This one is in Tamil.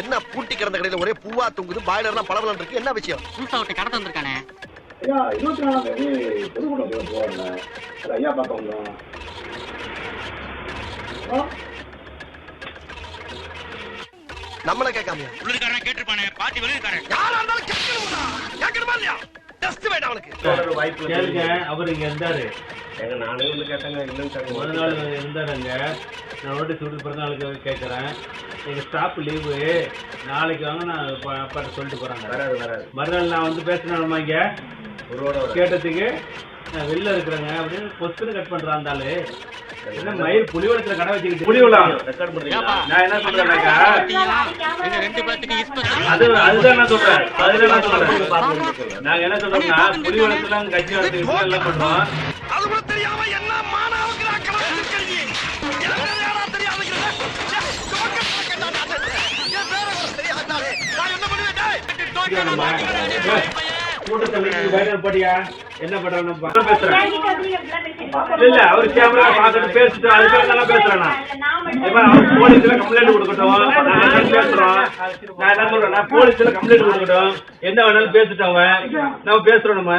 என்ன பூட்டி கிடந்த கடையில ஒரே பூவா தொங்குது பாய்லர்லாம் பளபளன்னு இருக்கு. என்ன விஷயம்? புதுசா ஒருத்தன் கடத்த வந்திருக்கானே ஐயா இருபத்தி நாலாம் தேதி புதுக்கோட்டை போவாங்க அது ஐயா பார்க்க வந்தோம். ஆ? நம்மள கேட்காம உள்ளுக்காரன் கேட்டிருப்பானே பாட்டி வெளியிருக்காரன் யாரா இருந்தாலும் கேட்கணுமா கேட்கணுமா இல்லையா? டெஸ்ட் வேண்டாம் அவனுக்கு. கேளுங்க அவர் இங்க இருந்தாரு. எங்க நானே வந்து கேட்டாங்க இல்லைன்னு முத நாள் இருந்தாருங்க. நான் நோட்டீஸ் விட்டு பிறந்த நாளுக்கு கேட்குறேன் எங்க ஸ்டாஃப் லீவு நாளைக்கு வாங்க நான் அப்பா- அப்பாட்ட சொல்லிட்டு வராது வராது. மறுநாள் நான் வந்து பேசினாலுமா இங்க? கேட்டதுக்கு நான் வெளில இருக்கிறேங்க அப்படின்னு கொஸ்டின் கட் பண்றான் அந்த ஆளு. என்ன மயில் புலிவளத்துல கடை வச்சுக்கிட்டு புலிவளா ரெக்கார்ட் பண்றீங்களா? ஏப்பா, நான் என்ன சொல்றேன்னாக்கா அது அதுதான் நான் சொல்றேன். அதுதான் நான் சொல்றேன். பார்த்து நாங்க என்ன சொல்றோம்னா புலிவளத்துல கட்சி நடத்தி எல்லாம் பண்றோம். அது கூட தெரியாம என்ன மானாவுக்கு டேய்? கூட்டத்தில் பயணம் போட்டியா என்ன பண்றான்னு பேசுறேன். இல்ல இல்ல அவர் கேமரா பாத்துட்டு பேசிட்டு அதுக்காக நல்லா பேசுறேன்? நான் இப்ப அவர் போலீஸ்ல கம்ப்ளைண்ட் கொடுக்கட்டும். என்ன பேசுறோம் நான் என்ன சொல்றேன்? போலீஸ்ல கம்ப்ளைண்ட் கொடுக்கட்டும். என்ன வேணாலும் பேசிட்டோம் நம்ம பேசுறோம் நம்ம.